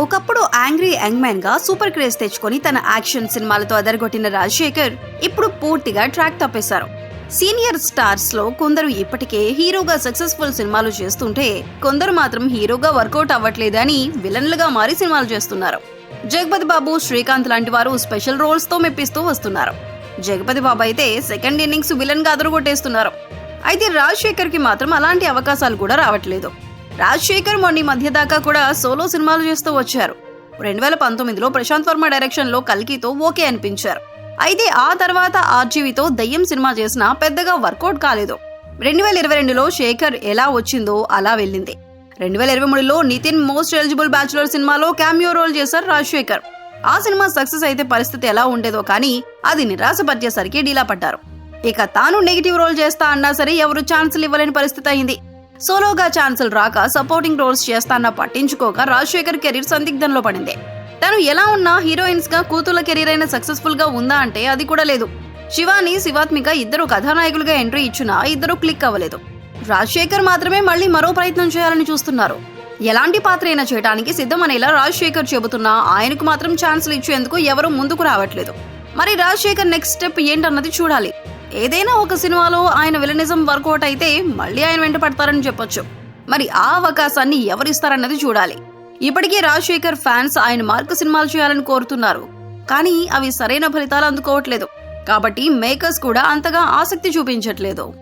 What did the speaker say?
ఒకప్పుడు angry young మ్యాన్గా super craze తెచ్చుకొని తన యాక్షన్ సినిమాలతో అదరగొట్టిన రాజశేఖర్ ఇప్పుడు పూర్తిగా ట్రాక్ తప్పేశారు. సీనియర్ స్టార్స్లో కొందరు ఇప్పటికే హీరోగా సక్సెస్ఫుల్ సినిమాలు చేస్తుంటే కొందరు మాత్రం హీరోగా వర్కౌట్ అవ్వట్లేదని విలన్లుగా మారి సినిమాలు చేస్తున్నారు. జగపతి బాబు శ్రీకాంత్ లాంటి వారు స్పెషల్ రోల్స్తో మెప్పిస్తూ వస్తున్నారు. జగపతి బాబు అయితే సెకండ్ ఇన్నింగ్స్ విలన్గా అదరగొట్టేస్తున్నారు. అయితే రాజశేఖర్కి మాత్రం అలాంటి అవకాశాలు కూడా రావట్లేదు. రాజశేఖర్ మొన్న మధ్య దాకా కూడా సోలో సినిమాలు చేస్తూ వచ్చారు. రెండు వేల పంతొమ్మిదిలో ప్రశాంత్ వర్మ డైరెక్షన్లో కల్కితో ఓకే అనిపించారు. అయితే ఆ తర్వాత ఆర్జీవితో దయ్యం సినిమా చేసినా పెద్దగా వర్కౌట్ కాలేదు. రెండు వేల ఇరవై రెండులో శేఖర్ ఎలా వచ్చిందో అలా వెళ్ళింది. రెండు వేల ఇరవై మూడులో నితిన్ మోస్ట్ ఎలిజిబుల్ బ్యాచులర్ సినిమాలో క్యామియో రోల్ చేశారు రాజశేఖర్. ఆ సినిమా సక్సెస్ అయితే పరిస్థితి ఎలా ఉండేదో కానీ అది నిరాశపరిచేసరికి డీలా పడ్డారు. ఇక తాను నెగిటివ్ రోల్ చేస్తా అన్నా సరే ఎవరు ఛాన్సులు ఇవ్వలేని పరిస్థితి అయింది. సోలోగా ఛాన్సులు రాక సపోర్టింగ్ రోల్స్ చేస్తాన్న పట్టించుకోక రాజశేఖర్ కెరీర్ సందిగ్ధంలో పడింది. తను ఎలా ఉన్నా హీరోయిన్స్గా కూతుళ్ళ కెరీర్ అయినా సక్సెస్ఫుల్గా ఉందా అంటే అది కూడా లేదు. శివాని శివాత్మిక ఇద్దరు కథానాయకులుగా ఎంట్రీ ఇచ్చినా ఇద్దరు క్లిక్ అవ్వలేదు. రాజశేఖర్ మాత్రమే మళ్ళీ మరో ప్రయత్నం చేయాలని చూస్తున్నారు. ఎలాంటి పాత్ర అయినా చేయడానికి సిద్ధమనేలా రాజశేఖర్ చెబుతున్నా ఆయనకు మాత్రం ఛాన్సులు ఇచ్చేందుకు ఎవరూ ముందుకు రావట్లేదు. మరి రాజశేఖర్ నెక్స్ట్ స్టెప్ ఏంటన్నది చూడాలి. ఏదైనా ఒక సినిమాలో ఆయన విలనిజం వర్కౌట్ అయితే మళ్ళీ ఆయన వెంట పడతారని చెప్పొచ్చు. మరి ఆ అవకాశాన్ని ఎవరిస్తారన్నది చూడాలి. ఇప్పటికే రాజశేఖర్ ఫ్యాన్స్ ఆయన మార్క్ సినిమాలు చేయాలని కోరుతున్నారు. కానీ అవి సరైన ఫలితాలు అందుకోవట్లేదు. కాబట్టి మేకర్స్ కూడా అంతగా ఆసక్తి చూపించట్లేదు.